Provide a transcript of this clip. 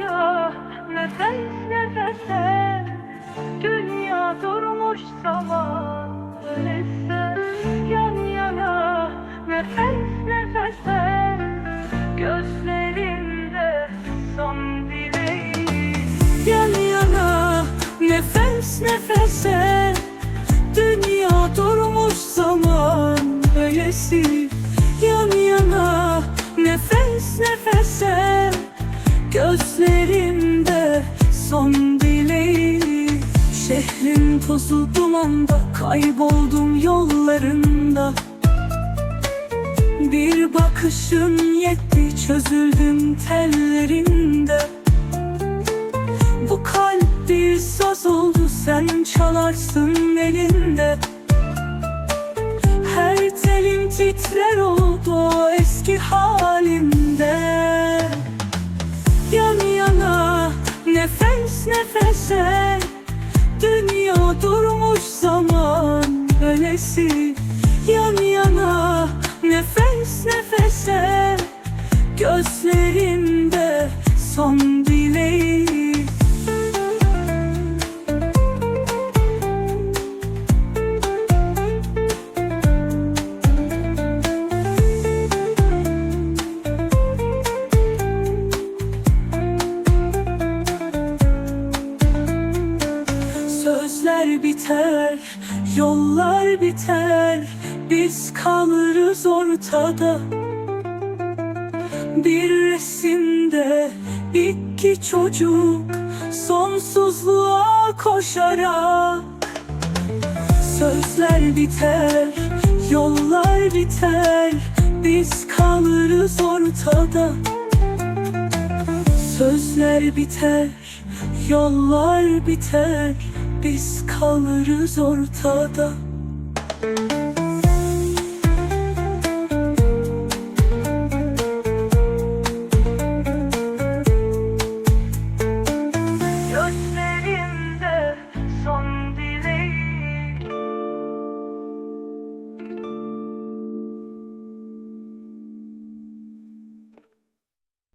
yana Nefes nefese Dünya durmuş zaman Öyleyse yan yana Nefes nefese Gözlerinde son dileğim. Yan yana Nefes nefese Dünya durmuş zaman Öylesi Gözlerimde son dileği Şehrin tozu dumanda Kayboldum yollarında. Bir bakışın yetti Çözüldüm tellerinde. Bu kalp bir saz oldu Sen çalarsın elinde. Her telim titrer oldu o eski halimde nefes nefese Dünya durmuş zaman öylesi Yan yana nefes nefese Gözlerimde son Sözler biter, yollar biter Biz kalırız ortada. Bir resimde iki çocuk Sonsuzluğa koşarak Sözler biter, yollar biter Biz kalırız ortada. Sözler biter, yollar biter Biz kalırız ortada